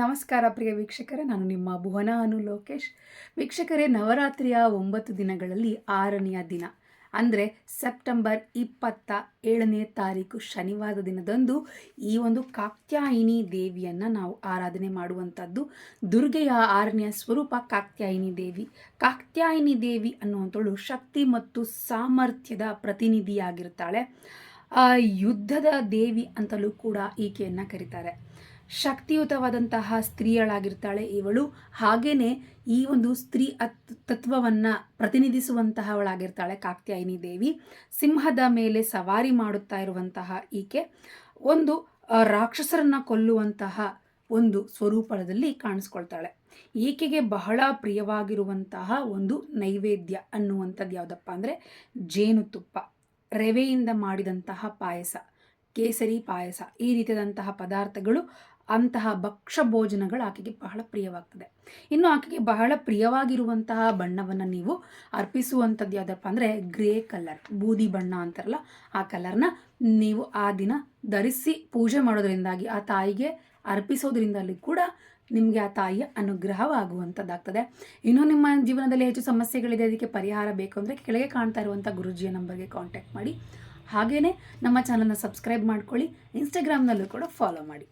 ನಮಸ್ಕಾರ ಪ್ರಿಯ ವೀಕ್ಷಕರೇ, ನಾನು ನಿಮ್ಮ ಭುವನ ಅನು ಲೋಕೇಶ್. ವೀಕ್ಷಕರೇ, ನವರಾತ್ರಿಯ ಒಂಬತ್ತು ದಿನಗಳಲ್ಲಿ ಆರನೆಯ ದಿನ. ಅಂದರೆ ಸೆಪ್ಟೆಂಬರ್ ಇಪ್ಪತ್ತ ಏಳನೇ ತಾರೀಕು ಶನಿವಾರದ ದಿನದಂದು ಈ ಒಂದು ಕಾತ್ಯಾಯಿನಿ ದೇವಿಯನ್ನು ನಾವು ಆರಾಧನೆ ಮಾಡುವಂಥದ್ದು. ದುರ್ಗೆಯ ಆರನೆಯ ಸ್ವರೂಪ ಕಾತ್ಯಾಯಿನಿ ದೇವಿ. ಕಾತ್ಯಾಯಿನಿ ದೇವಿ ಅನ್ನುವಂಥಳು ಶಕ್ತಿ ಮತ್ತು ಸಾಮರ್ಥ್ಯದ ಪ್ರತಿನಿಧಿಯಾಗಿರ್ತಾಳೆ. ಯುದ್ಧದ ದೇವಿ ಅಂತಲೂ ಕೂಡ ಈಕೆಯನ್ನು ಕರೀತಾರೆ. ಶಕ್ತಿಯುತವಾದಂತಹ ಸ್ತ್ರೀಯಳಾಗಿರ್ತಾಳೆ ಇವಳು. ಹಾಗೇನೆ ಈ ಒಂದು ಸ್ತ್ರೀ ಅತ್ ತತ್ವವನ್ನು ಪ್ರತಿನಿಧಿಸುವಂತಹವಳಾಗಿರ್ತಾಳೆ ಕಾಕ್ತಾಯಿನಿ ದೇವಿ. ಸಿಂಹದ ಮೇಲೆ ಸವಾರಿ ಮಾಡುತ್ತಾ ಇರುವಂತಹ ಈಕೆ ಒಂದು ರಾಕ್ಷಸರನ್ನ ಕೊಲ್ಲುವಂತಹ ಒಂದು ಸ್ವರೂಪದಲ್ಲಿ ಕಾಣಿಸ್ಕೊಳ್ತಾಳೆ. ಈಕೆಗೆ ಬಹಳ ಪ್ರಿಯವಾಗಿರುವಂತಹ ಒಂದು ನೈವೇದ್ಯ ಅನ್ನುವಂಥದ್ದು ಯಾವುದಪ್ಪ ಅಂದರೆ ಜೇನುತುಪ್ಪ, ರವೆಯಿಂದ ಮಾಡಿದಂತಹ ಪಾಯಸ. ಕೇಸರಿ ಪಾಯಸ. ಈ ರೀತಿಯಾದಂತಹ ಪದಾರ್ಥಗಳು ಅಂತಹ ಭಕ್ಷ್ಯ ಭೋಜನಗಳು ಆಕೆಗೆ ಬಹಳ ಪ್ರಿಯವಾಗ್ತದೆ. ಇನ್ನು ಆಕೆಗೆ ಬಹಳ ಪ್ರಿಯವಾಗಿರುವಂತಹ ಬಣ್ಣವನ್ನು ನೀವು ಅರ್ಪಿಸುವಂಥದ್ದು ಯಾವುದಪ್ಪ ಅಂದರೆ ಗ್ರೇ ಕಲರ್, ಬೂದಿ ಬಣ್ಣ ಅಂತಾರಲ್ಲ ಆ ಕಲರ್ನ ನೀವು ಆ ದಿನ ಧರಿಸಿ ಪೂಜೆ ಮಾಡೋದರಿಂದಾಗಿ ಆ ತಾಯಿಗೆ ಅರ್ಪಿಸೋದ್ರಿಂದಲೂ ಕೂಡ ನಿಮಗೆ ಆ ತಾಯಿಯ ಅನುಗ್ರಹವಾಗುವಂಥದ್ದಾಗ್ತದೆ. ಇನ್ನೂ ನಿಮ್ಮ ಜೀವನದಲ್ಲಿ ಹೆಚ್ಚು ಸಮಸ್ಯೆಗಳಿದೆ, ಅದಕ್ಕೆ ಪರಿಹಾರ ಬೇಕು ಅಂದರೆ ಕೆಳಗೆ ಕಾಣ್ತಾ ಇರುವಂಥ ಗುರುಜಿಯ ನಂಬರ್ಗೆ ಕಾಂಟ್ಯಾಕ್ಟ್ ಮಾಡಿ. ಹಾಗೆಯೇ ನಮ್ಮ ಚಾನಲ್ನ ಸಬ್ಸ್ಕ್ರೈಬ್ ಮಾಡ್ಕೊಳ್ಳಿ ಇನ್ಸ್ಟಾಗ್ರಾಮ್ನಲ್ಲೂ ಕೂಡ ಫಾಲೋ ಮಾಡಿ.